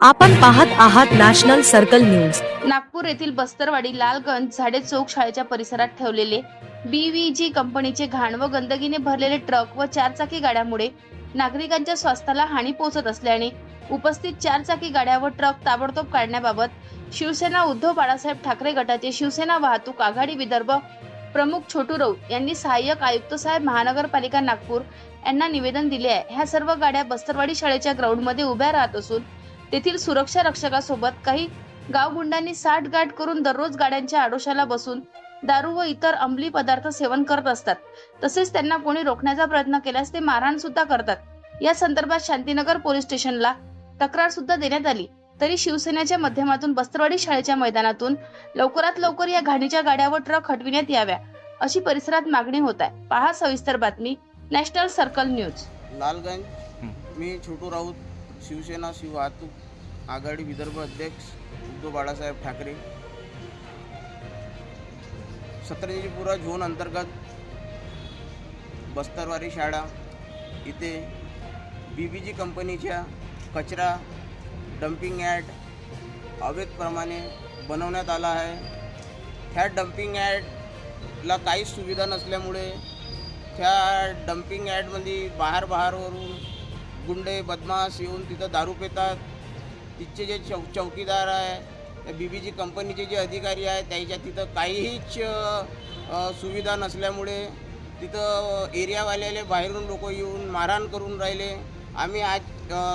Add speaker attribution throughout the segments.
Speaker 1: आपण पाहत आहात नॅशनल सर्कल न्यूज.
Speaker 2: नागपूर येथील बस्तरवाडी लालगंज झाडे चौक शाळेच्या परिसरात ठेवलेले बीव्हीजी कंपनीचे घाण व गंदगीने भरलेले ट्रक व चारचाकी गाड्यामुळे नागरिकांच्या स्वास्थ्याला हानी पोहोचत असल्याने उपस्थित चारचाकी गाड्या व ट्रक ताबडतोब काढण्याबाबत शिवसेना उद्धव बाळासाहेब ठाकरे गटाचे शिवसेना वाहतूक आघाडी विदर्भ प्रमुख छोटू राऊत यांनी सहाय्यक आयुक्त साहेब महानगरपालिका नागपूर यांना निवेदन दिले आहे. ह्या सर्व गाड्या बस्तरवाडी शाळेच्या ग्राउंडमध्ये उभ्या राहत असून तेथील सुरक्षा रक्षकासोबत काही गावगुंडांनी साठ गाठ करून दररोज गाड्यांच्या आडोशाला बसून दारू व इतर अंमली पदार्थ सेवन करत असतात. तसेच त्यांना कोणी रोखण्याचा प्रयत्न केल्यास ते मारहाण सुद्धा करतात. या संदर्भात शांतीनगर पोलीस स्टेशनला तक्रार सुद्धा देण्यात आली. तरी शिवसेनेच्या माध्यमातून बस्तरवाडी शाळेच्या मैदानातून लवकरात लवकर या घाणीच्या गाड्या व ट्रक हटविण्यात याव्या अशी परिसरात मागणी होत आहे. पहा सविस्तर बातमी नॅशनल सर्कल न्यूज.
Speaker 3: लालगंज मी छोटू राऊत शिवसेना शिव वाहतूक आघाडी विदर्भ अध्यक्ष उद्धव बाळासाहेब ठाकरे. सतरंजीपुरा झोन अंतर्गत बस्तरवारी शाळा इथे बी बी जी कंपनीच्या कचरा डम्पिंग ॲड अवैधप्रमाणे बनवण्यात आला आहे. ह्या डम्पिंग ॲडला काहीच सुविधा नसल्यामुळे त्या डम्पिंग ॲडमध्ये बाहेर बाहेरवरून गुंडे बदमाश येऊन तिथं दारू पितात. तिथचे जे चौ चौकीदार आहे बीबीजी बी बी जी कंपनीचे जे अधिकारी आहे त्याच्या तिथं काहीच सुविधा नसल्यामुळे तिथं एरियावाल्याले बाहेरून लोक येऊन मारहाण करून राहिले. आम्ही आज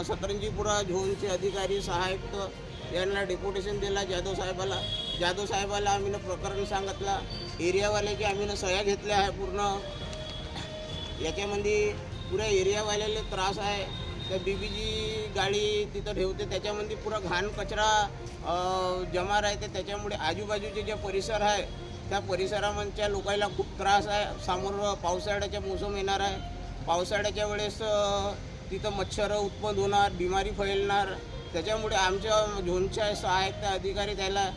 Speaker 3: सतरंजीपुरा झोनचे अधिकारी सहाय्यक यांना डेप्युटेशन दिला जाधव साहेबाला. जाधव साहेबाला आम्ही प्रकरण सांगितला. एरियावाल्याची आम्ही सह्या घेतल्या आहे पूर्ण. याच्यामध्ये पुऱ्या एरियावाल्याला त्रास आहे. त्या बी बी जी गाडी तिथं ठेवते. त्याच्यामध्ये पुरा घाण कचरा जमा राहते. त्याच्यामुळे आजूबाजूचे जे परिसर आहे त्या परिसरामधच्या लोकांना खूप त्रास आहे. समोर पावसाळ्याचा मोसम येणार आहे. पावसाळ्याच्या वेळेस तिथं मच्छर उत्पन्न होणार बिमारी फैलणार. त्याच्यामुळे आमच्या झोनच्या सहाय्यक त्या अधिकारी त्याला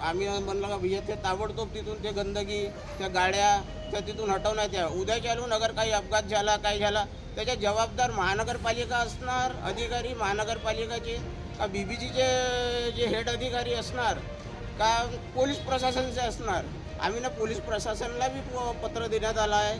Speaker 3: आम्ही म्हणलं का भैया ते ताबडतोब तिथून ते गंदगी त्या गाड्या त्या तिथून हटवण्यात या. उद्या चालून अगर काही अपघात झाला काय झाला त्याच्या जबाबदार महानगरपालिका असणार अधिकारी महानगरपालिकाचे का बी बी जीचे जे हेड अधिकारी असणार का पोलीस प्रशासनचे असणार आम्ही ना पोलीस प्रशासनाला बी प- पत्र देण्यात आलं आहे.